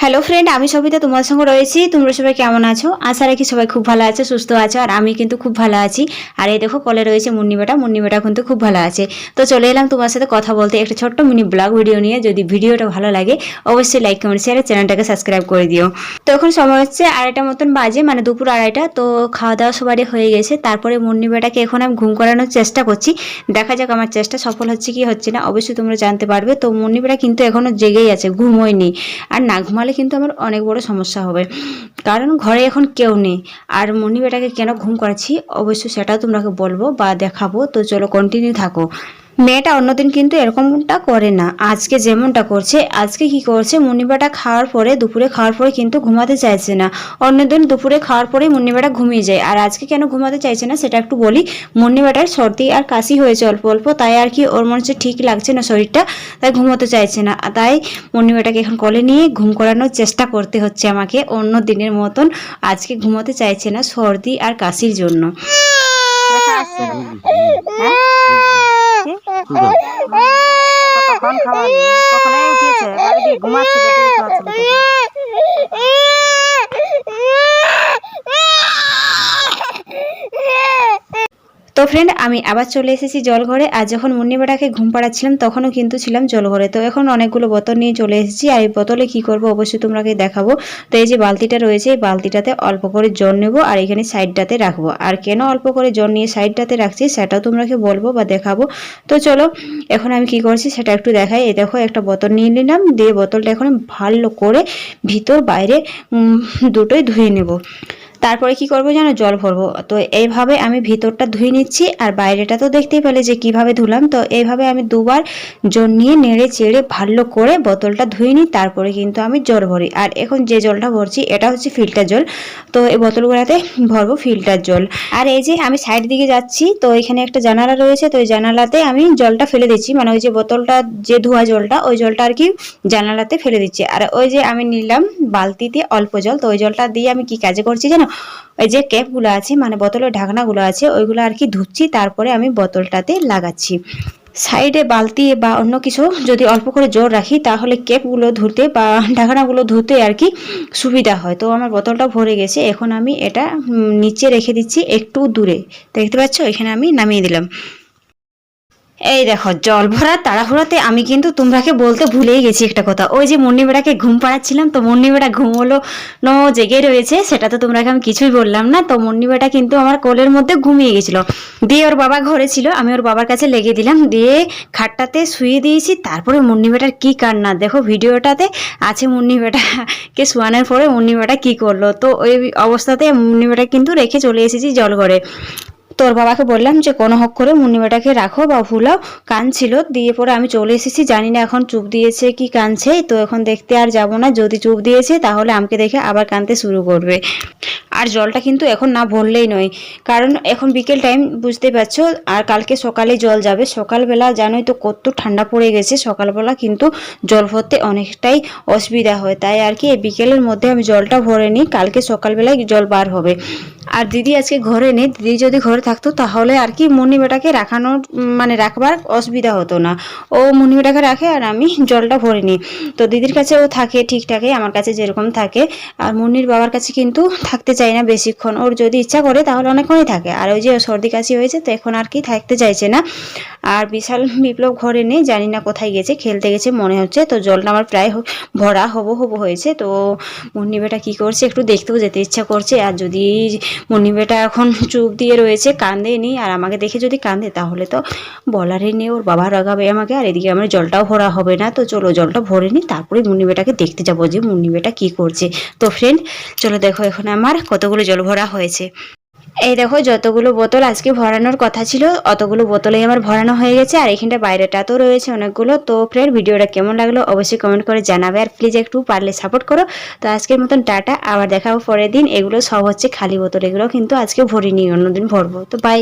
Hello friend আমি সবিতা, তোমার সঙ্গে রয়েছি। তোমরা সবাই কেমন আছো? আশা রাখি সবাই খুব ভালো আছে, সুস্থ আছো, আর আমি কিন্তু খুব ভালো আছি। আর এই দেখো, কলে রয়েছে মুন্নি বেটা। কিন্তু খুব ভালো আছে। তো চলে এলাম তোমার সাথে কথা বলতে একটা ছোট্ট মিনি ব্লগ ভিডিও নিয়ে। যদি ভিডিওটা ভালো লাগে, অবশ্যই লাইক কমেন্ট শেয়ার চ্যানেলটাকে সাবস্ক্রাইব করে দিও। তো এখন সময় হচ্ছে আড়াইটা মতন বাজে মানে দুপুর আড়াইটা। তো খাওয়া দাওয়া সবারই হয়ে গেছে। তারপরে মুন্নি বেটাকে এখন আমি ঘুম করানোর চেষ্টা করছি। দেখা যাক আমার চেষ্টা সফল হচ্ছে কি হচ্ছে না। অবশ্যই তোমরা জানতে পারবে। তো মুন্নি বেটা কিন্তু এখনও জেগেই আছে, ঘুমোয়নি। আর না ঘুমালে কিন্তু আমার অনেক বড় সমস্যা হবে। কারণ ঘরে এখন কেউ নেই। আর মনি বেটাকে কেন ঘুম করাচ্ছি? অবশ্যই সেটাও তোমরাকে বলব বা দেখাবো। তো চলো কন্টিনিউ থাকো। মেয়েটা অন্যদিন কিন্তু এরকমটা করে না। আজকে যেমনটা করছে, আজকে কি করছে, মুন্নিবাটা খাওয়ার পরে, দুপুরে খাওয়ার পরে কিন্তু ঘুমাতে চাইছে না। অন্যদিন দুপুরে খাওয়ার পরেই মুন্নিবাটা ঘুমিয়ে যায়। আর আজকে কেন ঘুমাতে চাইছে না, সেটা একটু বলি। মুন্নিবাটার সর্দি আর কাশি হয়েছে অল্প অল্প, তাই আর কি ওর মনে হচ্ছে ঠিক লাগছে না শরীরটা, তাই ঘুমোতে চাইছে না। তাই মুন্নিবাটাকে এখন কলে নিয়ে ঘুম করানোর চেষ্টা করতে হচ্ছে আমাকে অন্য দিনের মতন। আজকে ঘুমোতে চাইছে না সর্দি আর কাশির জন্য। হ্যাঁ? কতক্ষণ খাওয়ালি? কখনোই বাড়ি দিয়ে ঘুমাচ্ছিল তো ফ্রেন্ড আমি আবার চলে এসেছি জলঘরে। আর যখন মুন্নিবেটাকে ঘুম পাড়াচ্ছিলাম, তখনও কিন্তু ছিলাম জলঘরে। তো এখন অনেকগুলো বোতল নিয়ে চলে এসেছি, আর এই বোতলে কি করব অবশ্যই তোমরাকে দেখাবো। তো এই যে বালতিটা রয়েছে, এই বালতিটাতে অল্প করে জল নেব, আর এখানে সাইডটাতে রাখব। আর কেন অল্প করে জল নিয়ে সাইডটাতে রাখছি, সেটাও তোমরাকে বলব বা দেখাবো। তো চলো, এখন আমি কি করছি সেটা একটু দেখাই। এই দেখো, একটা বোতল নিয়ে নিলাম, দিয়ে বোতলটা এখন ভালো করে ভিতর বাইরে দুটোই ধুয়ে নেব। তারপরে কি করব জানো? জল ভরবো। তো এইভাবে আমি ভিতরটা ধুয়ে নিচ্ছি আর বাইরেটা তো দেখতেই পেলে যে কীভাবে ধুলাম। তো এইভাবে আমি দুবার জল নিয়ে নেড়ে চেড়ে ভালো করে বোতলটা ধুয়ে নিই, তারপরে কিন্তু আমি জল ভরি। আর এখন যে জলটা ভরছি, এটা হচ্ছে ফিল্টার জল। তো এই বোতলগুলোতে ভরবো ফিল্টার জল। আর এই যে আমি সাইড দিকে যাচ্ছি, তো এখানে একটা জানালা রয়েছে, তো ওই জানালাতে আমি জলটা ফেলে দিচ্ছি। মানে ওই যে বোতলটা, যে ধোয়া জলটা, ওই জলটা আর কি জানালাতে ফেলে দিচ্ছি। আর ওই যে আমি নিলাম বালতিতে অল্প জল, তো ওই জলটা দিয়ে আমি কি কাজে করছি জানো? ওই যে ক্যাপগুলো আছে মানে বোতলের ঢাকনাগুলো আছে, ওইগুলো আর কি ধুচ্ছি, তারপরে আমি বোতলটাতে লাগাচ্ছি। সাইডে বালতি বা অন্য কিছু যদি অল্প করে জোর রাখি, তাহলে কেপগুলো ধুতে বা ঢাকনাগুলো ধুতে আর কি সুবিধা হয়। তো আমার বোতলটা ভরে গেছে, এখন আমি এটা নিচে রেখে দিচ্ছি একটু দূরে। দেখতে পাচ্ছ? এখানে আমি নামিয়ে দিলাম। এই দেখো, জল ভরা তাড়াহুড়াতে আমি কিন্তু তোমরাকে বলতে ভুলেই গেছি একটা কথা। ওই যে মুন্নিবেড়াকে ঘুম পাড়াচ্ছিলাম, তো মুন্নিবেড়া ঘুম হলো নো জেগে রয়েছে, সেটা তো তোমরাকে আমি কিছুই বললাম না, তো মুন্নিবেটা কিন্তু আমার কোলের মধ্যে ঘুমিয়ে গেছিল। দিয়ে ওর বাবা ঘরে ছিল, আমি ওর বাবার কাছে লেগে দিলাম, দিয়ে খাটটাতে শুয়ে দিয়েছি, তারপরে মুন্নিবেটার কি কান্না, দেখো ভিডিওটাতে আছে মুন্নিবেটাকে শোয়ানোর পরে মুন্নিবেটা কি করল, তো ওই অবস্থাতে মুন্নিবেটা কিন্তু রেখে চলে এসেছি জলঘরে। তোর বাবাকে বললাম যে, কোনো হক করে মুন্নিমাটাকে রাখো বা ভুলাও। কানছিল দিয়ে পরে আমি চলে এসেছি। জানি না এখন চুপ দিয়েছে কি কানছে তো এখন দেখতে আর যাব না। যদি চুপ দিয়েছে, তাহলে আমাকে দেখে আবার কানতে শুরু করবে। আর জলটা কিন্তু এখন না ভরলেই নয়। কারণ এখন বিকেল টাইম বুঝতে পারছ? আর কালকে সকালে জল যাবে। সকালবেলা জানোই তো কত ঠান্ডা পড়ে গেছে। সকালবেলা কিন্তু জল ভরতে অনেকটাই অসুবিধা হয়। তাই আর কি বিকেলের মধ্যে আমি জলটা ভরে নিই। কালকে সকালবেলায় জল বার হবে। আর দিদি আজকে ঘরে নেই। দিদি যদি ঘরে থাকতো তাহলে আর কি মুন্নি বেটাকে রাখানোর মানে রাখবার অসুবিধা হতো না। ও মুন্নি বেটাকে রাখে আর আমি জলটা ভরে নিই। তো দিদির কাছে ও থাকে ঠিকঠাকই, আমার কাছে যেরকম থাকে। আর মুন্নির বাবার কাছে কিন্তু থাকতে চায় না বেশিক্ষণ। ওর যদি ইচ্ছা করে তাহলে অনেকক্ষণই থাকে। আর ওই যে সর্দি কাশি হয়েছে তো এখন আর কি থাকতে চাইছে না। আর বিশাল বিপ্লব ঘরে নেই, জানি না কোথায় গেছে, খেলতে গেছে মনে হচ্ছে। তো জলটা আমার প্রায় ভরা হব হব হয়েছে। তো মুন্নি বেটা কী করছে একটু দেখতেও যেতে ইচ্ছা করছে। আর যদি মুন্নি বেটা এখন চুপ দিয়ে রয়েছে কাঁদেনি আর আমাকে দেখে যদি কাঁদে তাহলে তো বলারই নেই। ওর বাবা রাগাবে আমাকে, আর এদিকে আমার জলটাও ভরা হবে না। তো চলো জলটা ভরে নিই তারপরে মুন্নি বেটাকে দেখতে যাব যে মুন্নি বেটা কী করছে। তো ফ্রেন্ড চলো দেখো এখন আমার কতগুলো জল ভরা হয়েছে। এই দেখো, যতগুলো বোতল আজকে ভরানোর কথা ছিল, অতগুলো বোতলেই আমার ভরানো হয়ে গেছে, আর এখানটা বাইরেটা তো রয়েছে অনেকগুলো। তো ফ্রেন্ড ভিডিওটা কেমন লাগল অবশ্যই কমেন্ট করে জানাবে, আর প্লিজ একটু পারলে সাপোর্ট করো। তো আজকের মতন টাটা, আবার দেখাবো পরের দিন। এগুলো সব হচ্ছে খালি বোতল, এগুলো কিন্তু আজকে ভরিনি, অন্যদিন ভরবো। তো বাই